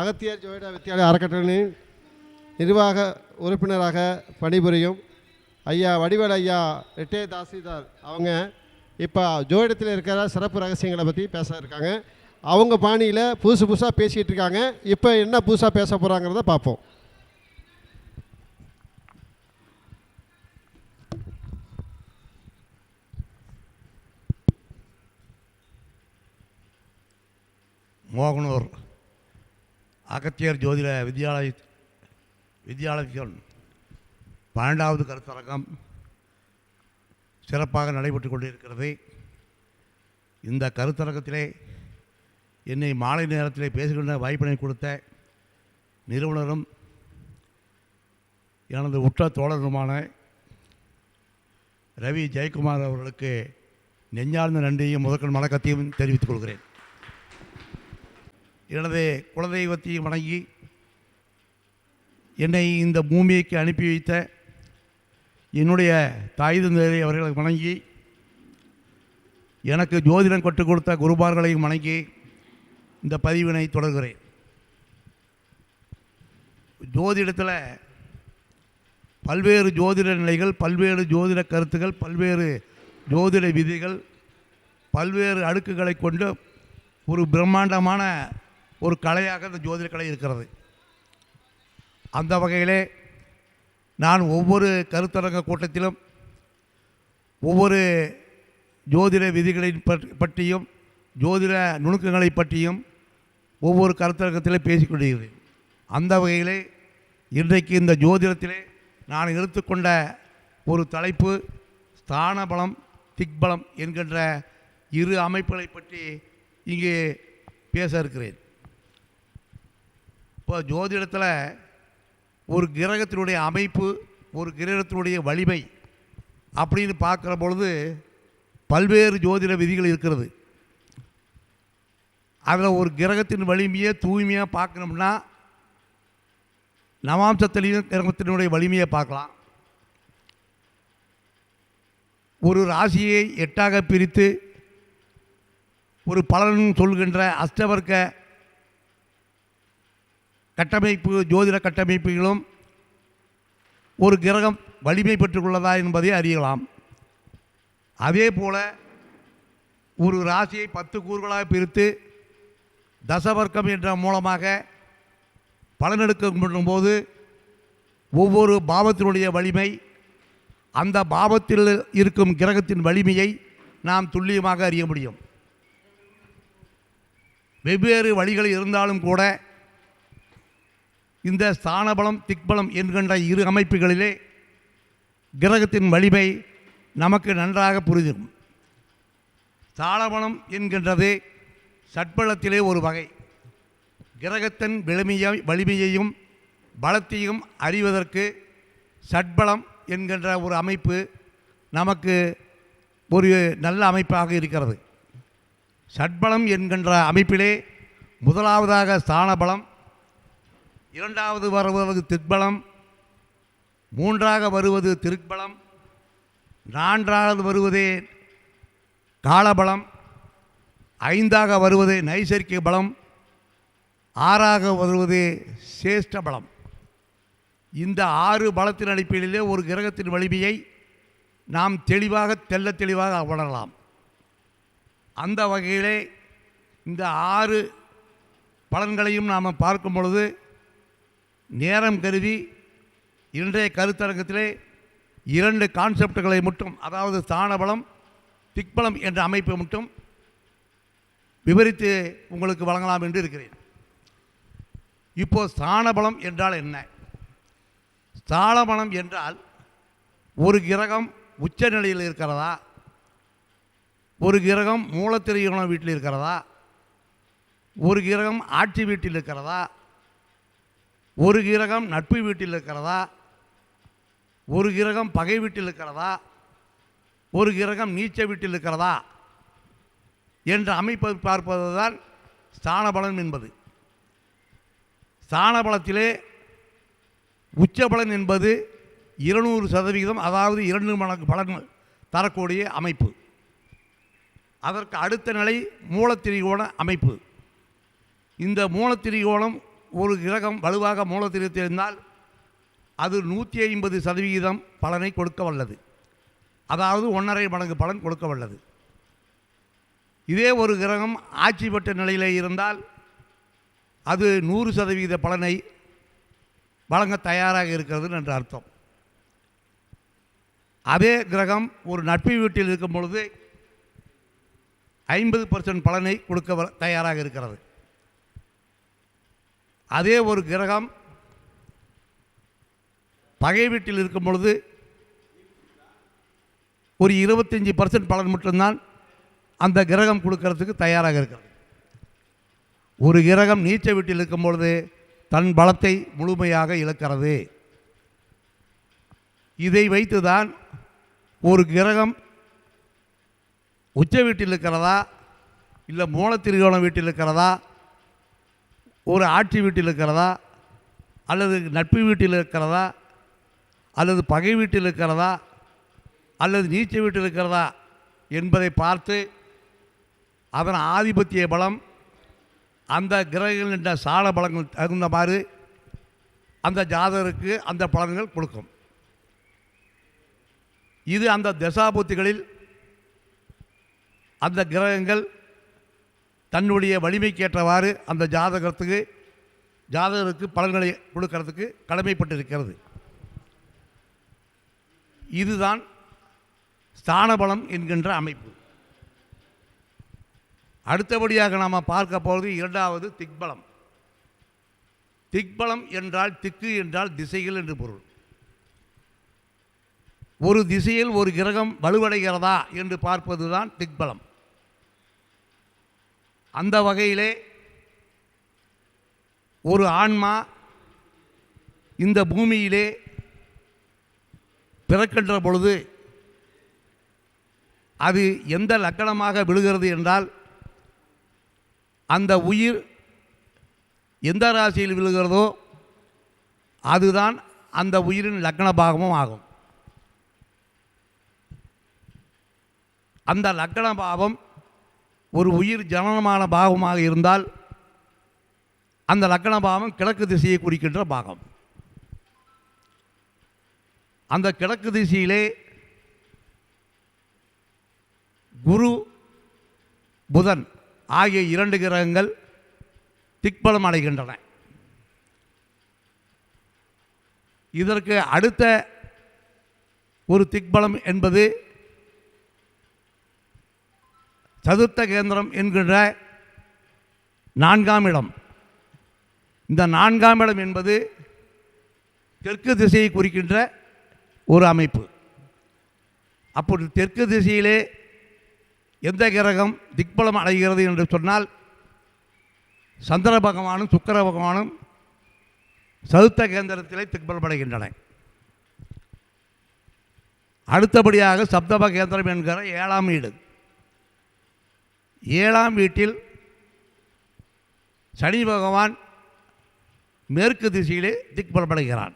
அகத்தியர் ஜோயிட வித்தியாலய அறக்கட்டளையின் நிர்வாக உறுப்பினராக பணிபுரியும் ஐயா வடிவேல் ஐயா ரெட்டே தாசில்தார் அவங்க இப்போ ஜோயிடத்தில் இருக்கிற சிறப்பு ரகசியங்களை பற்றி பேச இருக்காங்க. அவங்க பாணியில் புதுசு புதுசாக பேசிகிட்டு இருக்காங்க. இப்போ என்ன புதுசாக பேச போகிறாங்கிறத பார்ப்போம் மோகனூர். அகத்தியர் ஜோதிட வித்யாலய வித்யாலயத்தின் பன்னெண்டாவது கருத்தரங்கம் சிறப்பாக நடைபெற்று கொண்டிருக்கிறது. இந்த கருத்தரங்கத்திலே என்னை மாலை நேரத்திலே பேசுகின்ற வாய்ப்பினை கொடுத்த நிறுவனரும் எனது உற்ற தோழருமான ரவி ஜெயக்குமார் அவர்களுக்கு நெஞ்சார்ந்த நன்றியும் முதற்கண் வணக்கத்தையும் தெரிவித்துக் கொள்கிறேன். எனது குலதெய்வத்தையும் வணங்கி என்னை இந்த பூமிக்கு அனுப்பி வைத்த என்னுடைய தாய் தந்தையரை அவர்களை வணங்கி எனக்கு ஜோதிடம் கற்றுக் கொடுத்த குருபார்களையும் வணங்கி இந்த பதிவினை தொடர்கிறேன். ஜோதிடத்தில் பல்வேறு ஜோதிட நிலைகள் பல்வேறு ஜோதிட கருத்துகள் பல்வேறு ஜோதிட விதிகள் பல்வேறு அடுக்குகளை கொண்டு ஒரு பிரம்மாண்டமான ஒரு கலையாக இந்த ஜோதிட கலை இருக்கிறது. அந்த வகையிலே நான் ஒவ்வொரு கருத்தரங்க கூட்டத்திலும் ஒவ்வொரு ஜோதிட விதிகளின் பற்றியும் ஜோதிட நுணுக்கங்களை பற்றியும் ஒவ்வொரு கருத்தரங்கத்திலே பேசிக்கொண்டிருக்கிறேன் அந்த வகையிலே இன்றைக்கு இந்த ஜோதிடத்திலே நான் எடுத்துக்கொண்ட ஒரு தலைப்பு ஸ்தான பலம் திக்பலம் என்கின்ற இரு அமைப்புகளை பற்றி இங்கே பேச இருக்கிறேன். இப்போ ஜோதிடத்தில் ஒரு கிரகத்தினுடைய அமைப்பு ஒரு கிரகத்தினுடைய வலிமை அப்படின்னு பார்க்குற பொழுது பல்வேறு ஜோதிட விதிகள் இருக்கிறது. அதில் ஒரு கிரகத்தின் வலிமையை தூய்மையாக பார்க்கணும்னா நவாம்சத்திலையும் கிரகத்தினுடைய வலிமையை பார்க்கலாம். ஒரு ராசியை எட்டாக பிரித்து ஒரு பலன் சொல்கின்ற அஷ்டவர்க்க கட்டமைப்பு ஜோதிட கட்டமைப்புகளும் ஒரு கிரகம் வலிமை பெற்றுள்ளதா என்பதை அறியலாம். அதே போல ஒரு ராசியை பத்து கூறுகளாக பிரித்து தசவர்க்கம் என்ற மூலமாக பலனெடுக்கம் பண்ணும்போது ஒவ்வொரு பாவத்தினுடைய வலிமை அந்த பாவத்தில் இருக்கும் கிரகத்தின் வலிமையை நாம் துல்லியமாக அறிய முடியும். வெவ்வேறு வழிகள் இருந்தாலும் கூட இந்த ஸ்தானபலம் திக்பலம் என்கின்ற இரு அமைப்புகளிலே கிரகத்தின் வலிமை நமக்கு நன்றாக புரியும் ஸ்தானபலம் என்கின்றது சட்பலத்திலே ஒரு வகை. கிரகத்தின் விளிமையை வலிமையையும் பலத்தையும் அறிவதற்கு சட்பலம் என்கின்ற ஒரு அமைப்பு நமக்கு ஒரு நல்ல அமைப்பாக இருக்கிறது. சட்பலம் என்கின்ற அமைப்பிலே முதலாவதாக ஸ்தானபலம் இரண்டாவது வருவது திட்பலம் மூன்றாக வருவது திருப்பலம் நான்காவது வருவதே காலபலம் ஐந்தாக வருவது நைசர்கிக பலம் ஆறாக வருவது சேஷ்ட பலம். இந்த ஆறு பலத்தின் அடிப்படையிலே ஒரு கிரகத்தின் வலிமையை நாம் தெளிவாக தெல்ல தெளிவாக உணரலாம் அந்த வகையிலே இந்த ஆறு பலன்களையும் நாம் பார்க்கும் பொழுது நேரம் கருதி இன்றைய கருத்தரங்கத்திலே இரண்டு கான்செப்டுகளை மட்டும் அதாவது ஸ்தானபலம் திக்பலம் என்ற அமைப்பை மட்டும் விவரித்து உங்களுக்கு வழங்கலாம் என்று இருக்கிறேன். இப்போது ஸ்தானபலம் என்றால் என்ன? ஸ்தானபலம் என்றால் ஒரு கிரகம் உச்ச நிலையில் இருக்கிறதா? ஒரு கிரகம் மூலத்திரையோன வீட்டில் இருக்கிறதா? ஒரு கிரகம் ஆட்சி வீட்டில் இருக்கிறதா? ஒரு கிரகம் நட்பு வீட்டில் இருக்கிறதா? ஒரு கிரகம் பகை வீட்டில் இருக்கிறதா? ஒரு கிரகம் நீச்ச வீட்டில் இருக்கிறதா? என்ற அமைப்பை பார்ப்பதுதான் ஸ்தானபலம் என்பது. ஸ்தானபலத்திலே உச்சபலன் என்பது இருநூறு சதவிகிதம் அதாவது இரண்டு மடங்கு பலன் தரக்கூடிய அமைப்பு. அதற்கு அடுத்த நிலை மூலத்திரிகோண அமைப்பு. இந்த மூலத்திரிகோணம் ஒரு கிரகம் வலுவாக மூலத்திருத்திருந்தால் அது நூற்றி ஐம்பது சதவிகிதம் பலனை கொடுக்க வல்லது. அதாவது ஒன்றரை மடங்கு பலன் கொடுக்க வல்லது. இதே ஒரு கிரகம் ஆட்சி பெற்ற நிலையில் இருந்தால் அது நூறு சதவிகித பலனை வழங்க தயாராக இருக்கிறது என்று அர்த்தம். அதே கிரகம் ஒரு நட்பு வீட்டில் இருக்கும் பொழுது ஐம்பது பர்சன்ட் பலனை கொடுக்க வ- தயாராக இருக்கிறது. அதே ஒரு கிரகம் பகை வீட்டில் இருக்கும் பொழுது ஒரு இருபத்தஞ்சி பர்சன்ட் பலன் மட்டும்தான் அந்த கிரகம் கொடுக்கறதுக்கு தயாராக இருக்கிறது. ஒரு கிரகம் நீச்ச வீட்டில் இருக்கும் பொழுது தன் பலத்தை முழுமையாக இழக்கிறது. இதை வைத்துதான் ஒரு கிரகம் உச்ச வீட்டில் இருக்கிறதா இல்லை மூலத்திருகோணம் வீட்டில் இருக்கிறதா ஒரு ஆட்சி வீட்டில் இருக்கிறதா? அல்லது நட்பு வீட்டில் இருக்கிறதா? அல்லது பகை வீட்டில் இருக்கிறதா? அல்லது நீச்ச வீட்டில் இருக்கிறதா? என்பதை பார்த்து அதன் ஆதிபத்திய பலம் அந்த கிரகங்கள் என்ற சால பலங்கள் தகுந்தமாறு அந்த ஜாதகருக்கு அந்த பலன்கள் கொடுக்கும். இது அந்த தசாபூத்திகளில் அந்த கிரகங்கள் தன்னுடைய வலிமைக்கேற்றவாறு அந்த ஜாதகத்துக்கு ஜாதகருக்கு பலன்களை கொடுக்கறதுக்கு கடமைப்பட்டிருக்கிறது. இதுதான் ஸ்தானபலம் என்கின்ற அமைப்பு. அடுத்தபடியாக நாம் பார்க்க போவது இரண்டாவது திக்பலம். திக்பலம் என்றால் திக்கு என்றால் திசைகள் என்று பொருள். ஒரு திசையில் ஒரு கிரகம் வலுவடைகிறதா என்று பார்ப்பதுதான் திக்பலம். அந்த வகையிலே ஒரு ஆன்மா இந்த பூமியிலே பிறக்கின்ற பொழுது அது எந்த லக்கணமாக விழுகிறது என்றால் அந்த உயிர் எந்த ராசியில் விழுகிறதோ அதுதான் அந்த உயிரின் லக்கண பாகமும் ஆகும். அந்த லக்கண பாவம் ஒரு உயிர் ஜனனமான பாகமாக இருந்தால் அந்த லக்கண பாவம் கிழக்கு திசையை குறிக்கின்ற பாகம். அந்த கிழக்கு திசையிலே குரு புதன் ஆகிய இரண்டு கிரகங்கள் திக்பலம் அடைகின்றன. இதற்கு அடுத்த ஒரு திக்பலம் என்பது சதுர்த்த கேந்திரம் என்கின்ற நான்காம் இடம். இந்த நான்காம் இடம் என்பது தெற்கு திசையை குறிக்கின்ற ஒரு அமைப்பு. அப்போது தெற்கு திசையிலே எந்த கிரகம் திக்பலம் அடைகிறது என்று சொன்னால் சந்திர பகவானும் சுக்கர பகவானும் சதுர்த்த கேந்திரத்திலே திக்பலம் அடைகின்றன அடுத்தபடியாக சப்தப கேந்திரம் என்கிற ஏழாம் வீடு. ஏழாம் வீட்டில் சனி பகவான் மேற்கு திசையிலே திக்பலமடைகிறான்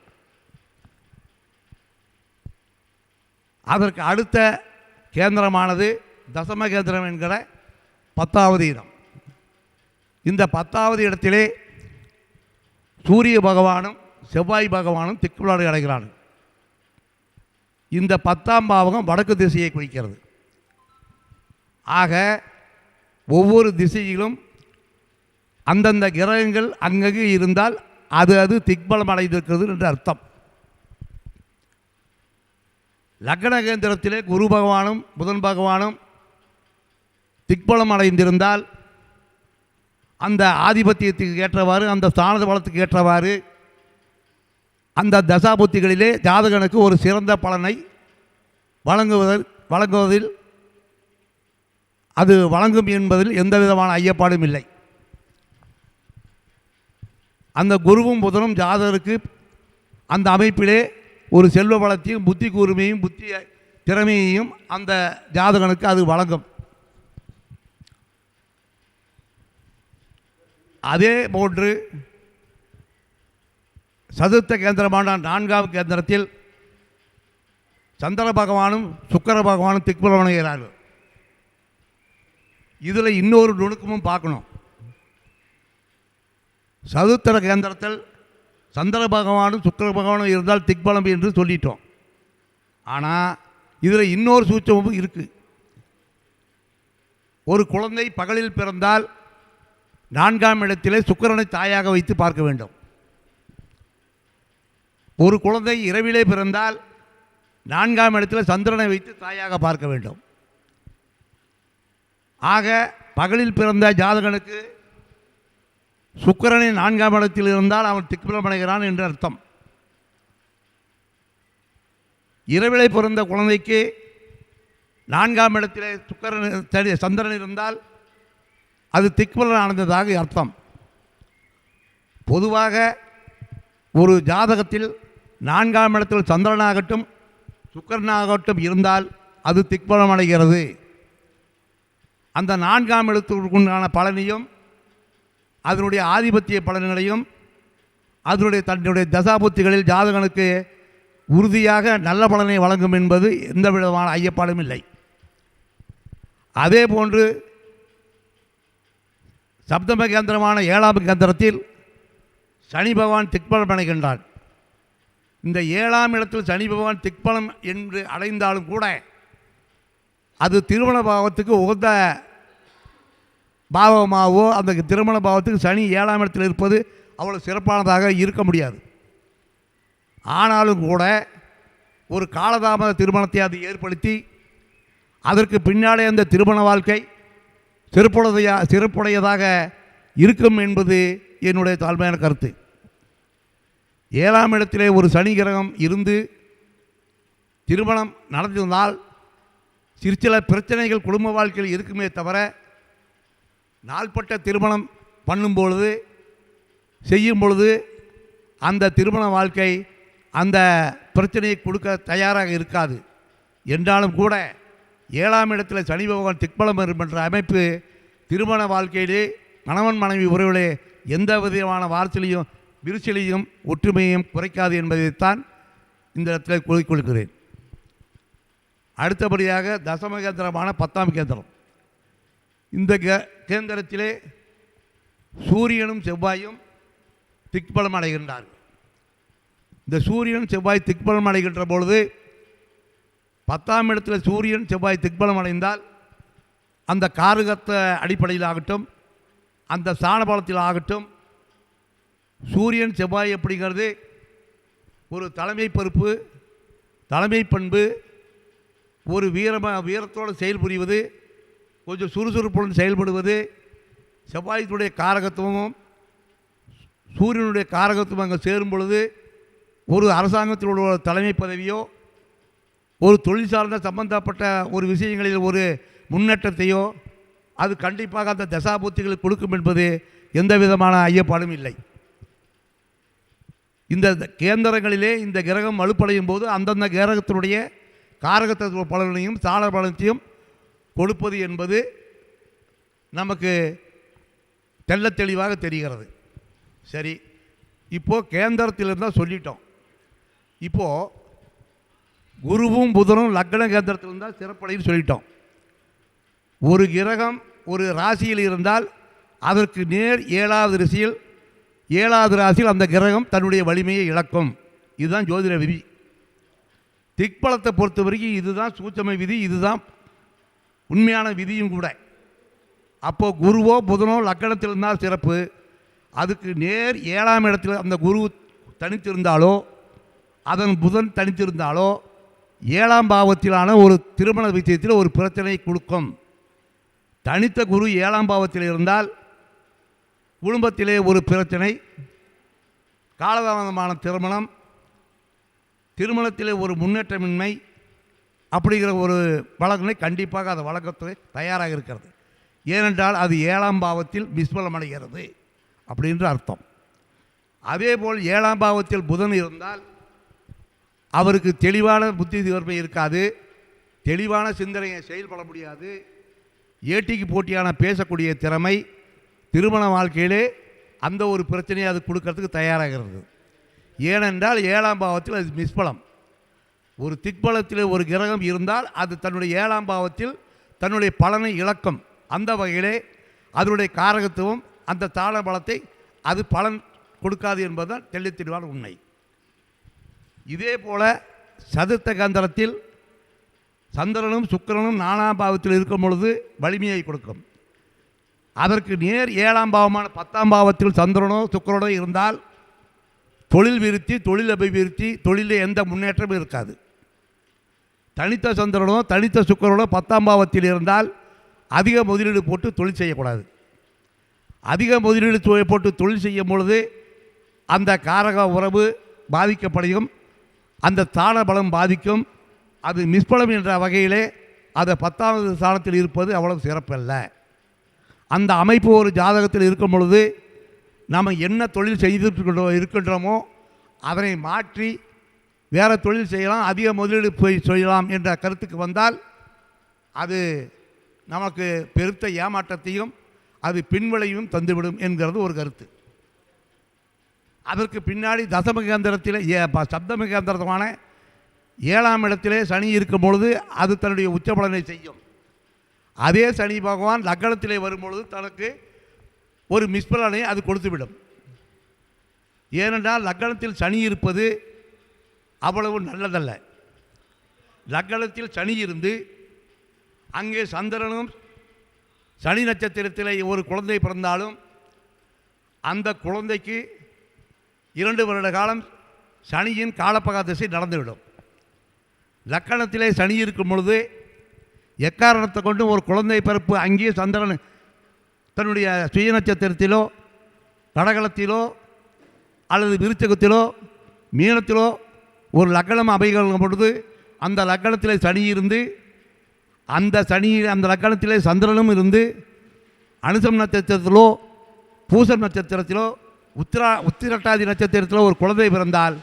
அதற்கு அடுத்த கேந்திரமானது தசம கேந்திரம் என்கிற பத்தாவது இடம். இந்த பத்தாவது இடத்திலே சூரிய பகவானும் செவ்வாய் பகவானும் திக்குளாடு அடைகிறார்கள். இந்த பத்தாம் பாவகம் வடக்கு திசையை குறிக்கிறது. ஆக ஒவ்வொரு திசையிலும் அந்தந்த கிரகங்கள் அங்கங்கே இருந்தால் அது அது திக்பலம் அடைந்திருக்கிறது என்று அர்த்தம். லக்ன கேந்திரத்திலே குரு பகவானும் புதன் பகவானும் திக்பலம் அடைந்திருந்தால் அந்த ஆதிபத்தியத்துக்கு ஏற்றவாறு அந்த ஸ்தானத பலத்துக்கு ஏற்றவாறு அந்த தசாபுத்திகளிலே ஜாதகனுக்கு ஒரு சிறந்த பலனை வழங்குவதில் வழங்குவதில் அது வழங்கும் என்பதில் எந்த விதமான ஐயப்பாடும் இல்லை. அந்த குருவும் புதனும் ஜாதகருக்கு அந்த அமைப்பிலே ஒரு செல்வ வளத்தையும் புத்தி கூர்மையும் புத்தி திறமையையும் அந்த ஜாதகனுக்கு அது வழங்கும். அதே போன்று சதுர்த்த கேந்திரமான நான்காவது கேந்திரத்தில் சந்திர பகவானும் சுக்கர பகவானும் திக்பலமடைகிறார்கள். இதில் இன்னொரு நுணுக்கமும் பார்க்கணும். சதுத்திர கேந்திரத்தில் சந்திர பகவானும் சுக்கிர பகவானும் இருந்தால் திக்பலம் என்று சொல்லிட்டோம். ஆனால் இதில் இன்னொரு சூச்சமும் இருக்குது ஒரு குழந்தை பகலில் பிறந்தால் நான்காம் இடத்திலே சுக்கிரனை தாயாக வைத்து பார்க்க வேண்டும். ஒரு குழந்தை இரவிலே பிறந்தால் நான்காம் இடத்தில் சந்திரனை வைத்து தாயாக பார்க்க வேண்டும். ஆக பகலில் பிறந்த ஜாதகனுக்கு சுக்கரனின் நான்காம் இடத்தில் இருந்தால் அவன் திக்பலம் அடைகிறான் என்று அர்த்தம். இரவிலை பிறந்த குழந்தைக்கு நான்காம் இடத்திலே சுக்கரன் சரி, சந்திரன் இருந்தால் அது திக்பலன் அடைந்ததாக அர்த்தம். பொதுவாக ஒரு ஜாதகத்தில் நான்காம் இடத்தில் சந்திரனாகட்டும் சுக்கரனாகட்டும் இருந்தால் அது திக்பலம் அடைகிறது அந்த நான்காம் எழுத்துக்குண்டான பலனையும் அதனுடைய ஆதிபத்திய பலன்களையும் அதனுடைய தன்னுடைய தசாபுத்திகளில் ஜாதகனுக்கு உறுதியாக நல்ல பலனை வழங்கும் என்பது எந்த விதமான ஐயப்பாடும் இல்லை. அதே போன்று சப்தம கேந்திரமான ஏழாம் கேந்திரத்தில் சனி பகவான் திக்பலம் அடைகின்றான் இந்த ஏழாம் இடத்தில் சனி பகவான் திக்பலம் என்று அடைந்தாலும் கூட அது திருமண பாவத்துக்கு உகந்த பாவமாகவோ அந்த திருமண பாவத்துக்கு சனி ஏழாம் இடத்தில் இருப்பது அவ்வளோ சிறப்பானதாக இருக்க முடியாது. ஆனாலும் கூட ஒரு காலதாமத திருமணத்தை அது ஏற்படுத்தி அதற்கு பின்னாலே அந்த திருமண வாழ்க்கை சிறப்புடையா சிறப்புடையதாக இருக்கும் என்பது என்னுடைய தாழ்மையான கருத்து. ஏழாம் இடத்திலே ஒரு சனி கிரகம் இருந்து திருமணம் நடந்திருந்தால் சிறு சில பிரச்சனைகள் குடும்ப வாழ்க்கையில் இருக்குமே தவிர நாள்பட்ட திருமணம் பண்ணும்பொழுது செய்யும் பொழுது அந்த திருமண வாழ்க்கை அந்த பிரச்சனையை கொடுக்க தயாராக இருக்காது. என்றாலும் கூட ஏழாம் இடத்தில் சனி பகவான் திக்பலம் என்ற அமைப்பு திருமண வாழ்க்கையிலே கணவன் மனைவி உறவிலே எந்த விதமான வார்த்தையிலையும் விரிசலையும் ஒற்றுமையையும் குறைக்காது என்பதைத்தான் இந்த இடத்துல கூறிக்கொள்கிறேன் அடுத்தபடியாக தசம கேந்திரமான பத்தாம் கேந்திரம். இந்த கே கேந்திரத்திலே சூரியனும் செவ்வாயும் திக்பலம் அடைகின்றார்கள். இந்த சூரியன் செவ்வாய் திக்பலம் அடைகின்ற பொழுது பத்தாம் இடத்துல சூரியன் செவ்வாய் திக்பலம் அடைந்தால் அந்த காரகத்தை அடிப்படையில் ஆகட்டும் அந்த ஸ்தானபலத்தில் ஆகட்டும் சூரியன் செவ்வாய் அப்படிங்கிறது ஒரு தலைமை பொறுப்பு தலைமை பண்பு ஒரு வீரமாக வீரத்தோடு செயல்புரிவது கொஞ்சம் சுறுசுறுப்புடன் செயல்படுவது செவ்வாயத்தினுடைய காரகத்துவமும் சூரியனுடைய காரகத்துவம் அங்கே சேரும் பொழுது ஒரு அரசாங்கத்தில் ஒரு தலைமை பதவியோ ஒரு தொழில் சார்ந்த சம்பந்தப்பட்ட ஒரு விஷயங்களில் ஒரு முன்னேற்றத்தையோ அது கண்டிப்பாக அந்த தசாபுத்திகளுக்கு கொடுக்கும் என்பது எந்த விதமான ஐயப்பாடும் இல்லை. இந்த கேந்திரங்களிலே இந்த கிரகம் வலுப்படையும் போது அந்தந்த கிரகத்தினுடைய காரகத்துவ பலனையும் சாள பலத்தையும் கொடுப்பது என்பது நமக்கு தெள்ள தெளிவாக தெரிகிறது. சரி இப்போது கேந்திரத்தில் இருந்தால் சொல்லிட்டோம். இப்போது குருவும் புதனும் லக்ன கேந்திரத்தில் இருந்தால் சிறப்படைன்னு சொல்லிட்டோம். ஒரு கிரகம் ஒரு ராசியில் இருந்தால் அதற்கு நேர் ஏழாவது ரிசியில் ஏழாவது ராசியில் அந்த கிரகம் தன்னுடைய வலிமையை இழக்கும். இதுதான் ஜோதிட விதி. திக்பலத்தை பொறுத்த வரைக்கும் இதுதான் சூட்சம விதி இதுதான் உண்மையான விதியும் கூட. அப்போது குருவோ புதனோ லக்கணத்தில் இருந்தால் சிறப்பு. அதுக்கு நேர் ஏழாம் இடத்தில் அந்த குரு தனித்திருந்தாலோ அதன் புதன் தனித்திருந்தாலோ ஏழாம் பாவத்திலான ஒரு திருமண விஷயத்தில் ஒரு பிரச்சனை கொடுக்கும். தனித்த குரு ஏழாம் பாவத்தில் இருந்தால் குடும்பத்திலே ஒரு பிரச்சனை காலதாமதமான திருமணம் திருமணத்திலே ஒரு முன்னேற்றமின்மை அப்படிங்கிற ஒரு வழக்கினை கண்டிப்பாக அதை வழக்கத்துறை தயாராக இருக்கிறது. ஏனென்றால் அது ஏழாம் பாவத்தில் மிஸ்பலம் அடைகிறது அப்படின்ற அர்த்தம். அதேபோல் ஏழாம் பாவத்தில் புதன் இருந்தால் அவருக்கு தெளிவான புத்தி தீர்மை இருக்காது தெளிவான சிந்தனையை செயல்பட முடியாது ஏட்டிக்கு போட்டியான பேசக்கூடிய திறமை திருமண வாழ்க்கையிலே அந்த ஒரு பிரச்சனையை அது கொடுக்கறதுக்கு தயாராகிறது ஏனென்றால் ஏழாம் பாவத்தில் அது நிஷ்பலம் ஒரு திக்பலத்தில் ஒரு கிரகம் இருந்தால் அது தன்னுடைய ஏழாம் பாவத்தில் தன்னுடைய பலனை இழக்கும். அந்த வகையிலே அதனுடைய காரகத்துவம் அந்த தாள பலத்தை அது பலன் கொடுக்காது என்பதுதான் தெள்ளித் தெளிவான உண்மை. இதே போல சதுர்த்த கந்தரத்தில் சந்திரனும் சுக்கிரனும் நாலாம் பாவத்தில் இருக்கும் பொழுது வலிமையை கொடுக்கும். அதற்கு நேர் ஏழாம் பாவமான பத்தாம் பாவத்தில் சந்திரனோ சுக்கரனோ இருந்தால் தொழில் விருத்தி தொழில் அபிவிருத்தி தொழிலில் எந்த முன்னேற்றமும் இருக்காது. தனித்த சந்திரனோ தனித்த சுக்கரனோ பத்தாம் பாவத்தில் இருந்தால் அதிக முதலீடு போட்டு தொழில் செய்யக்கூடாது. அதிக முதலீடு போட்டு தொழில் செய்யும் பொழுது அந்த காரக உறவு பாதிக்கப்படையும் அந்த ஸ்தான பலம் பாதிக்கும். அது மிஸ்பலம் என்ற வகையிலே அது பத்தாவது ஸ்தானத்தில் இருப்பது அவ்வளவு சிறப்பல்ல. அந்த அமைப்பு ஒரு ஜாதகத்தில் இருக்கும் பொழுது நாம் என்ன தொழில் செய்து இருக்கின்றோமோ அதனை மாற்றி வேறு தொழில் செய்யலாம் அதிக முதலீடு போய் செய்யலாம் என்ற கருத்துக்கு வந்தால் அது நமக்கு பெருத்த ஏமாற்றத்தையும் அது பின்விளையும் தந்துவிடும் என்கிறது ஒரு கருத்து. அதற்கு பின்னாடி தசமகேந்திரத்தில் ஏ சப்தமகேந்திரமான ஏழாம் இடத்திலே சனி இருக்கும் பொழுது அது தன்னுடைய உச்சபலனை செய்யும். அதே சனி பகவான் லக்னத்திலே வரும்பொழுது தனக்கு ஒரு மிஸ்பலனை அது கொடுத்துவிடும். ஏனென்றால் லக்னத்தில் சனி இருப்பது அவ்வளவு நல்லதல்ல. லக்னத்தில் சனி இருந்து அங்கே சந்திரனும் சனி நட்சத்திரத்தில் ஒரு குழந்தை பிறந்தாலும் அந்த குழந்தைக்கு இரண்டு வருட காலம் சனியின் காலப்பகா திசை நடந்துவிடும். லக்கணத்திலே சனி இருக்கும் பொழுது எக்காரணத்தை கொண்டு ஒரு குழந்தை பிறப்பு அங்கேயே சந்திரன் தன்னுடைய சுய நட்சத்திரத்திலோ கடகலத்திலோ அல்லது விருச்சகத்திலோ மீனத்திலோ ஒரு லக்கணம் அமைகள் பொழுது அந்த லக்கணத்திலே சனி இருந்து அந்த சனி அந்த லக்கணத்திலே சந்திரனும் இருந்து அனுசம் நட்சத்திரத்திலோ பூசம் நட்சத்திரத்திலோ உத்திரா உத்திரட்டாதி நட்சத்திரத்தில் ஒரு குழந்தை பிறந்தால்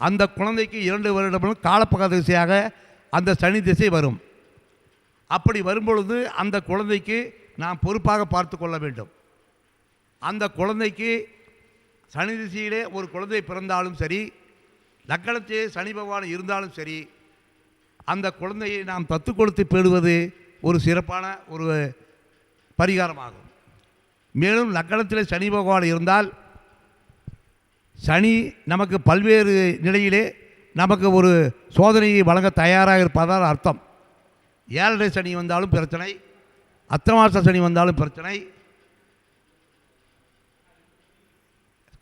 அந்த குழந்தைக்கு இரண்டு வருடங்களும் காலப்பக திசையாக அந்த சனி திசை வரும். அப்படி வரும்பொழுது அந்த குழந்தைக்கு நாம் பொறுப்பாக பார்த்து கொள்ள வேண்டும். அந்த குழந்தைக்கு சனி திசையிலே ஒரு குழந்தை பிறந்தாலும் சரி லக்கணத்திலே சனி பகவான் இருந்தாலும் சரி அந்த குழந்தையை நாம் தத்து கொடுத்து பேடுவது ஒரு சிறப்பான ஒரு பரிகாரமாகும். மேலும் லக்கணத்தில் சனி பகவான் இருந்தால் சனி நமக்கு பல்வேறு நிலையிலே நமக்கு ஒரு சோதனையை வழங்க தயாராக இருப்பதால் அர்த்தம். ஏழரை சனி வந்தாலும் பிரச்சனை அத்தமாச சனி வந்தாலும் பிரச்சனை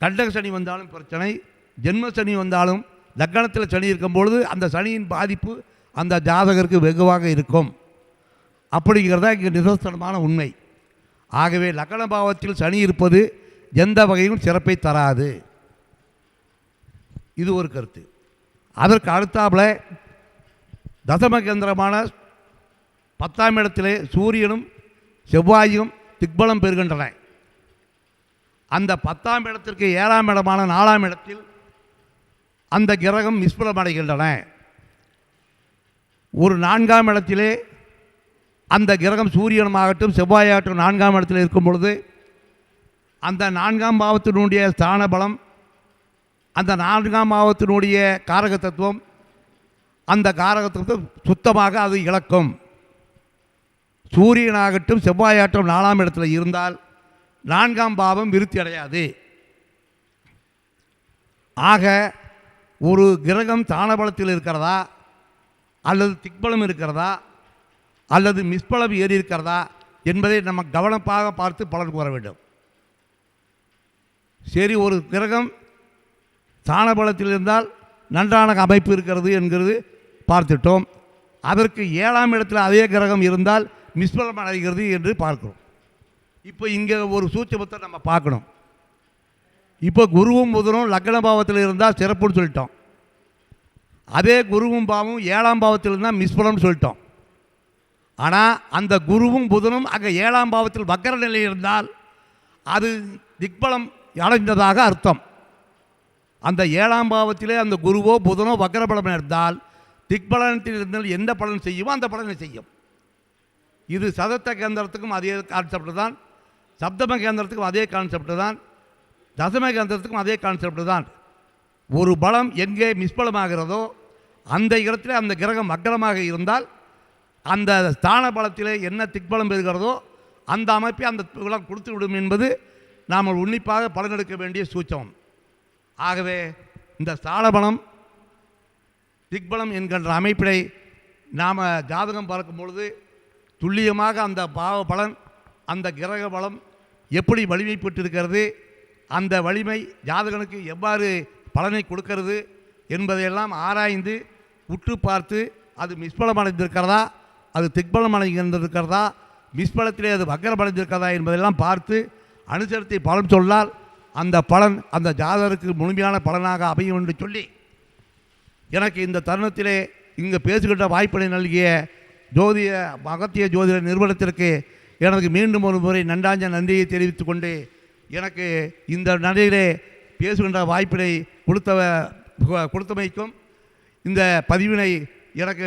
கண்டக சனி வந்தாலும் பிரச்சனை ஜென்ம சனி வந்தாலும் லக்கணத்தில் சனி இருக்கும் பொழுது அந்த சனியின் பாதிப்பு அந்த ஜாதகருக்கு வெகுவாக இருக்கும். அப்படிங்கிறதா இங்கே நிதர்சனமான உண்மை. ஆகவே லக்கண பாவத்தில் சனி இருப்பது எந்த வகையிலும் சிறப்பை தராது. இது ஒரு கருத்து. அதற்கு அடுத்தாப்புல தசம கேந்திரமான பத்தாம் இடத்திலே சூரியனும் செவ்வாயும் திக்பலம் பெறுகின்றன. அந்த பத்தாம் இடத்திற்கு ஏழாம் இடமான நாலாம் இடத்தில் அந்த கிரகம் நிஷ்பலமடைகின்றன ஒரு நான்காம் இடத்திலே அந்த கிரகம் சூரியனமாகட்டும் செவ்வாயாகட்டும் நான்காம் இடத்தில் இருக்கும் பொழுது அந்த நான்காம் பாவத்தினுடைய ஸ்தான பலம் அந்த நான்காம் பாவத்தினுடைய காரக தத்துவம் அந்த காரக தத்துவம் சுத்தமாக அது இழக்கும். சூரியனாகட்டும் செவ்வாயாகட்டும் நாலாம் இடத்துல இருந்தால் நான்காம் பாவம் விருத்தி அடையாது ஆக ஒரு கிரகம் தானபலத்தில் இருக்கிறதா? அல்லது திக்பலம் இருக்கிறதா? அல்லது மிஸ்பலம் ஏறி இருக்கிறதா? என்பதை நம்ம கவனமாக பார்த்து பலன் கூற வேண்டும். சரி ஒரு கிரகம் தானபலத்தில் இருந்தால் நன்றான அமைப்பு இருக்கிறது என்கிறது பார்த்துட்டோம். அதற்கு ஏழாம் இடத்தில் அதே கிரகம் இருந்தால் மிஸ்பலம் அடைகிறது என்று பார்க்கிறோம். இப்போ இங்கே ஒரு சூட்சமத்தை நம்ம பார்க்கணும். இப்போ குருவும் புதனும் லக்ன பாவத்தில் இருந்தால் சிறப்புன்னு சொல்லிட்டோம். அதே குருவும் பாவம் ஏழாம் பாவத்தில் இருந்தால் மிஸ்பலம்னு சொல்லிட்டோம். ஆனால் அந்த குருவும் புதனும் அங்கே ஏழாம் பாவத்தில் வக்கர நிலை இருந்தால் அது திக்பலம் அடைந்ததாக அர்த்தம். அந்த ஏழாம் பாவத்திலே அந்த குருவோ புதனோ வக்கரபலம் இருந்தால் திக்பலனத்தில் இருந்தால் எந்த பலன் செய்யுமோ அந்த பலனை செய்யும். இது சதத்த கேந்திரத்துக்கும் அதே கான்செப்ட் தான் சப்தம கேந்திரத்துக்கும் அதே கான்செப்ட் தான் தசம கேந்திரத்துக்கும் அதே கான்செப்ட் தான். ஒரு பலம் எங்கே மிஸ்பலமாகிறதோ அந்த இடத்துல அந்த கிரகம் வக்கரமாக இருந்தால் அந்த ஸ்தான பலத்திலே என்ன திக்பலம் பெறுகிறதோ அந்த அமைப்பை அந்த பலம் கொடுத்து விடும் என்பது நாம் உன்னிப்பாக பலனெடுக்க வேண்டிய சூச்சம். ஆகவே இந்த ஸ்தானபலம் திக்பலம் என்கின்ற அமைப்பினை நாம் ஜாதகம் பார்க்கும் பொழுது துல்லியமாக அந்த பாவ பலன் அந்த கிரக பலம் எப்படி வலிமை பெற்றிருக்கிறது அந்த வலிமை ஜாதகனுக்கு எவ்வாறு பலனை கொடுக்கிறது என்பதையெல்லாம் ஆராய்ந்து உற்று பார்த்து அது மிஸ்பலம் அடைந்திருக்கிறதா அது திக்பலம் அடைந்திருக்கிறதா மிஸ்பலத்திலே அது வக்கரம் அடைந்திருக்கிறதா என்பதெல்லாம் பார்த்து அனுசரித்து பலன் சொன்னால் அந்த பலன் அந்த ஜாதகருக்கு முழுமையான பலனாக அமையும் என்று சொல்லி எனக்கு இந்த தருணத்திலே இங்கே பேசுகின்ற வாய்ப்பினை நல்கிய ஜோதிய அகத்திய ஜோதிட நிறுவனத்திற்கு எனக்கு மீண்டும் ஒரு முறை நன்றாஞ்ச நன்றியை தெரிவித்துக் கொண்டு எனக்கு இந்த நடையிலே பேசுகின்ற வாய்ப்பினை கொடுத்தவ கொடுத்தமைக்கும் இந்த பதிவினை எனக்கு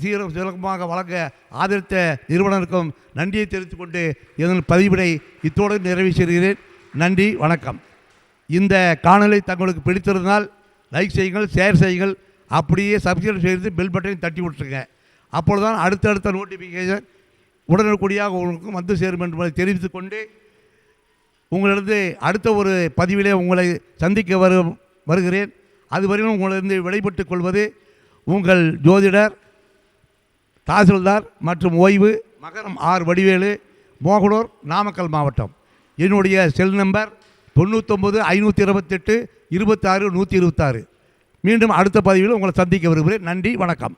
சீர சிறப்பாக வழங்க ஆதரித்த நிறுவனருக்கும் நன்றியை தெரிவித்துக் கொண்டு இதன் பதிவினை இத்தோடு நிறைவு செய்கிறேன். நன்றி வணக்கம். இந்த காணொலி தங்களுக்கு பிடித்திருந்தால் லைக் செய்யுங்கள் ஷேர் செய்யுங்கள். அப்படியே சப்ஸ்கிரைப் செய்து பெல் பட்டனை தட்டி விட்டுருங்க. அப்பொழுதுதான் அடுத்தடுத்த நோட்டிஃபிகேஷன் உடனுக்குடியாக உங்களுக்கு வந்து சேரும் என்பதை தெரிவித்துக் உங்களிருந்து அடுத்த ஒரு பதிவிலே உங்களை சந்திக்க வரு வருகிறேன். அதுவரையிலும் உங்களிருந்து விடைபெற்றுக் கொள்வது உங்கள் ஜோதிடர் தாசில்தார் மற்றும் ஓய்வு மகரம் ஆர் வடிவேலு மோகனூர் நாமக்கல் மாவட்டம். என்னுடைய செல் நம்பர் தொண்ணூத்தொம்பது ஐநூற்றி இருபத்தெட்டு இருபத்தாறு நூற்றி இருபத்தாறு. மீண்டும் அடுத்த பதிவில் உங்களை சந்திக்க வருகிறேன் நன்றி வணக்கம்.